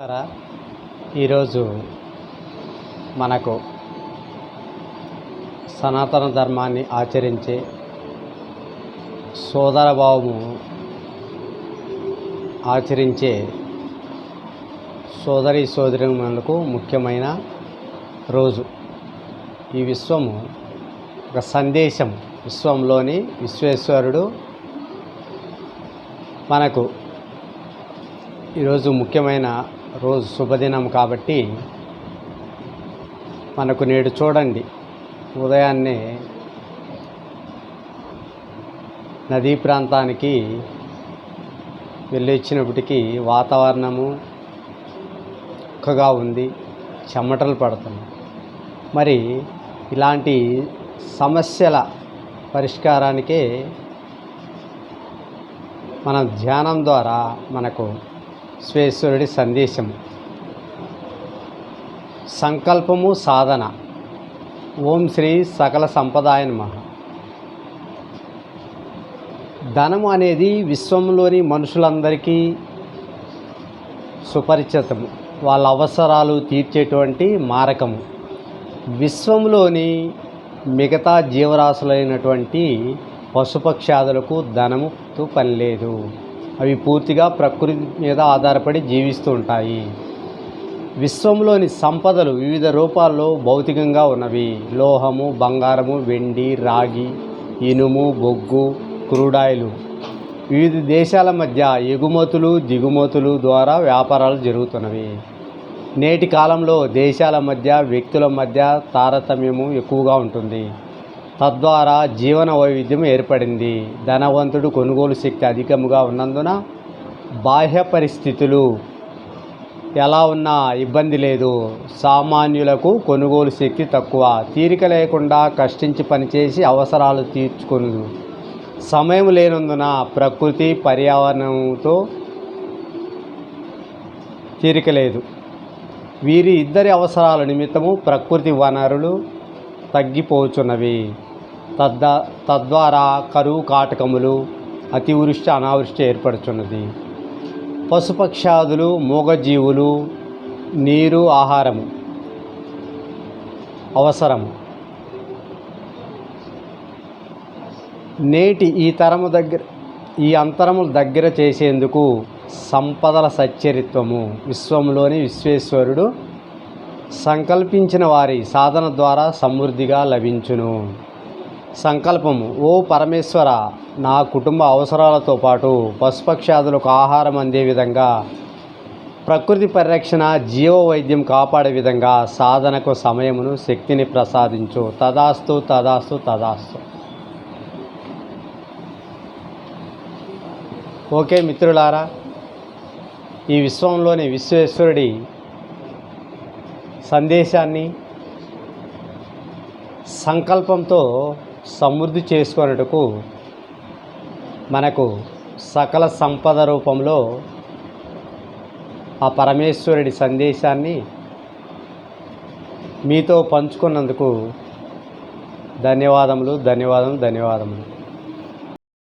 రా ఈరోజు మనకు సనాతన ధర్మాన్ని ఆచరించే సోదరభావము ఆచరించే సోదరి సోదరులకు ముఖ్యమైన రోజు. ఈ విశ్వము ఒక సందేశం. విశ్వంలోని విశ్వేశ్వరుడు మనకు ఈరోజు ముఖ్యమైన రోజు శుభదినం కాబట్టి మనకు నేడు చూడండి ఉదయాన్నే నదీ ప్రాంతానికి వెళ్ళి వచ్చినప్పటికీ వాతావరణము కుక్కగా ఉంది చెమటలు పడుతున్నాయి. మరి ఇలాంటి సమస్యల పరిష్కారానికే మనం ధ్యానం ద్వారా మనకు విశ్వేశ్వరుడి సందేశం. సంకల్పము సాధన. ఓం శ్రీ సకల సంపదాయ నమ. ధనము అనేది విశ్వంలోని మనుషులందరికీ సుపరిచితము. వాళ్ళ అవసరాలు తీర్చేటువంటి మారకము. విశ్వంలోని మిగతా జీవరాశులైనటువంటి పశుపక్షాదులకు ధనముతో పని లేదు. అవి పూర్తిగా ప్రకృతి మీద ఆధారపడి జీవిస్తూ ఉంటాయి. విశ్వంలోని సంపదలు వివిధ రూపాల్లో భౌతికంగా ఉన్నవి. లోహము బంగారము వెండి రాగి ఇనుము బొగ్గు క్రూడాయిలు. వివిధ దేశాల మధ్య ఎగుమతులు దిగుమతులు ద్వారా వ్యాపారాలు జరుగుతున్నవి. నేటి కాలంలో దేశాల మధ్య వ్యక్తుల మధ్య తారతమ్యము ఎక్కువగా ఉంటుంది. తద్వారా జీవన వైవిధ్యం ఏర్పడింది. ధనవంతుడు కొనుగోలు శక్తి అధికముగా ఉన్నందున బాహ్య పరిస్థితులు ఎలా ఉన్నా ఇబ్బంది లేదు. సామాన్యులకు కొనుగోలు శక్తి తక్కువ. తీరిక లేకుండా కష్టించి పనిచేసి అవసరాలు తీర్చుకొనుదు. సమయం లేనందున ప్రకృతి పర్యావరణంతో తీరిక లేదు. వీరి ఇద్దరి అవసరాల నిమిత్తము ప్రకృతి వనరులు తగ్గిపోచున్నవి. తద్ద తద్వారా కరువు కాటకములు అతివృష్టి అనావృష్టి ఏర్పడుచున్నది. పశుపక్షాదులు మూగజీవులు నీరు ఆహారము అవసరము. నేటి ఈ తరము దగ్గర ఈ అంతరములు దగ్గర చేసేందుకు సంపదల సచ్చరిత్వము. విశ్వంలోని విశ్వేశ్వరుడు సంకల్పించిన వారి సాధన ద్వారా సమృద్ధిగా లభించును. సంకల్పము. ఓ పరమేశ్వర నా కుటుంబ అవసరాలతో పాటు పశుపక్షాదులకు ఆహారం అందే విధంగా ప్రకృతి పరిరక్షణ జీవ వైద్యం కాపాడే విధంగా సాధనకు సమయమును శక్తిని ప్రసాదించు. తదాస్తు తదాస్తు తదాస్తు. ఓకే మిత్రులారా ఈ విశ్వంలోని విశ్వేశ్వరుడి సందేశాన్ని సంకల్పంతో సమృద్ధి చేసుకొనుటకు మనకు సకల సంపద రూపంలో ఆ పరమేశ్వరుడి సందేశాన్ని మీతో పంచుకున్నందుకు ధన్యవాదములు ధన్యవాదములు ధన్యవాదములు.